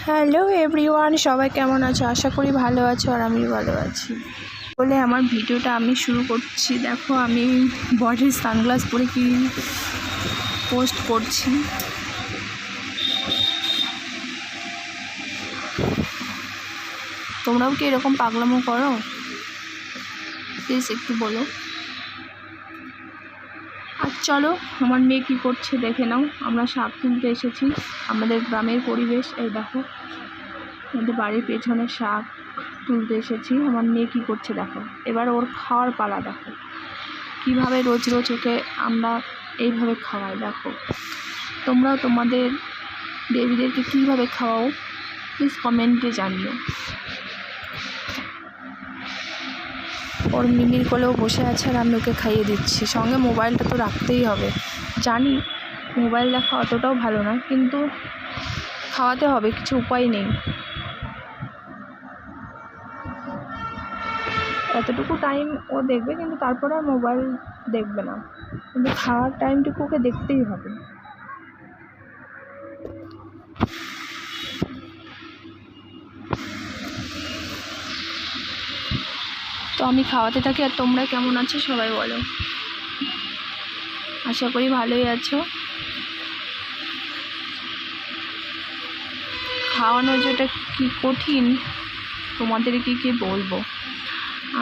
Hello everyone, সবাই কেমন আছো? আশা করি ভালো আছো আর আমি ভালো আছি। বলে আমার ভিডিওটা আমি শুরু করছি। দেখো, আমি বডির সানগ্লাস পরে কি পোস্ট করছি। তোমরাও কি এরকম পাগলামো করো? প্লিজ একটু বলো। আর চলো, আমার মেয়ে কী করছে দেখে নাও। আমরা শাক তুলতে এসেছি। আমাদের গ্রামের পরিবেশ, এই দেখো। আমাদের বাড়ির পেছনে শাক তুলতে এসেছি। আমার মেয়ে কী করছে দেখো। এবার ওর খাওয়ার পালা দেখো। কীভাবে রোজ রোজ ওকে আমরা এইভাবে খাওয়াই দেখো। তোমরাও তোমাদের বেবিদেরকে কীভাবে খাওয়াও প্লিজ কমেন্টে জানিও। ওর মিমির কোলেও বসে আছে আর আমি ওকে খাইয়ে দিচ্ছি। সঙ্গে মোবাইলটা তো রাখতেই হবে। জানি মোবাইল দেখা অতটাও ভালো না, কিন্তু খাওয়াতে হবে, কিছু উপায় নেই। এতটুকু টাইম ও দেখবে, কিন্তু তারপরে আর মোবাইল দেখবে না। কিন্তু খাওয়ার টাইমটুকু ওকে দেখতেই হবে। তো আমি খাওয়াতে থাকি, আর তোমরা কেমন আছো সবাই বলো। আশা করি ভালোই আছো। খাওয়ানো যেটা কি কঠিন, তোমাদেরকে কি বলব?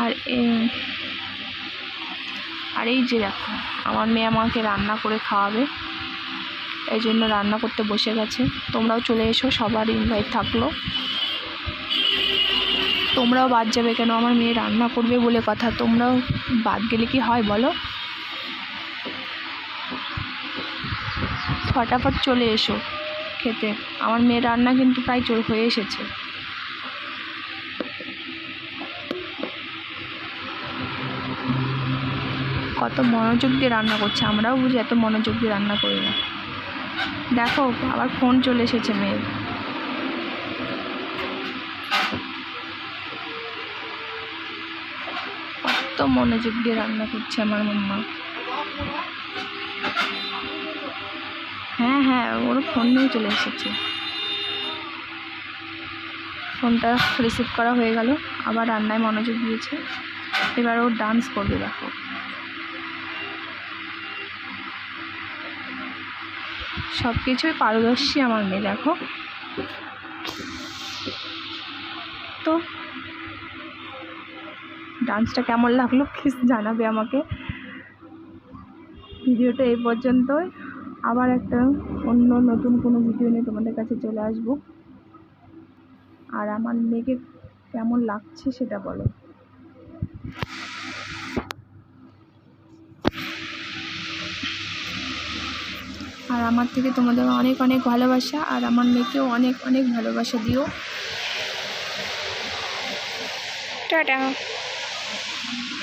আর আর এই যে দেখো, আমার মেয়ে আমাকে রান্না করে খাওয়াবে, এই জন্য রান্না করতে বসে গেছে। তোমরাও চলে এসো, সবার ইনভাইট থাকল। তোমরাও বাদ যাবে কেন? আমার মেয়ে রান্না করবে বলে কথা। তোমরাও বাদ গেলে কি হয় বলো? ফটাফট চলে এসো খেতে। আমার মেয়ের রান্না কিন্তু প্রায় চল হয়ে এসেছে। কত মনোযোগ দিয়ে রান্না করছে। আমরাও বুঝি এত মনোযোগ দিয়ে রান্না করি না। দেখো, আবার ফোন চলে এসেছে মেয়ের। কত মনোযোগ দিয়ে রান্না করছে আমার মাম্মা। হ্যাঁ হ্যাঁ ওর ফোন নিয়ে চলে এসেছে। ফোনটা রিসিভ করা হয়ে গেল, আবার রান্নায় মনোযোগ দিয়েছে। এবার ও ডান্স করবে, দেখো। সব কিছুই পারদর্শী আমার মেয়ে, দেখো। তো ডান্সটা কেমন লাগল প্লিজ জানাবে আমাকে। ভিডিওটা এই পর্যন্তই। আবার একটা অন্য নতুন কোনো ভিডিও নিয়ে তোমাদের কাছে চলে আসব। আর আমার মেয়েকে কেমন লাগছে সেটা বলো। আর আমার থেকে তোমাদের অনেক অনেক ভালোবাসা, আর আমার মেয়েকেও অনেক অনেক ভালোবাসা দিও। টাটা। Thank you.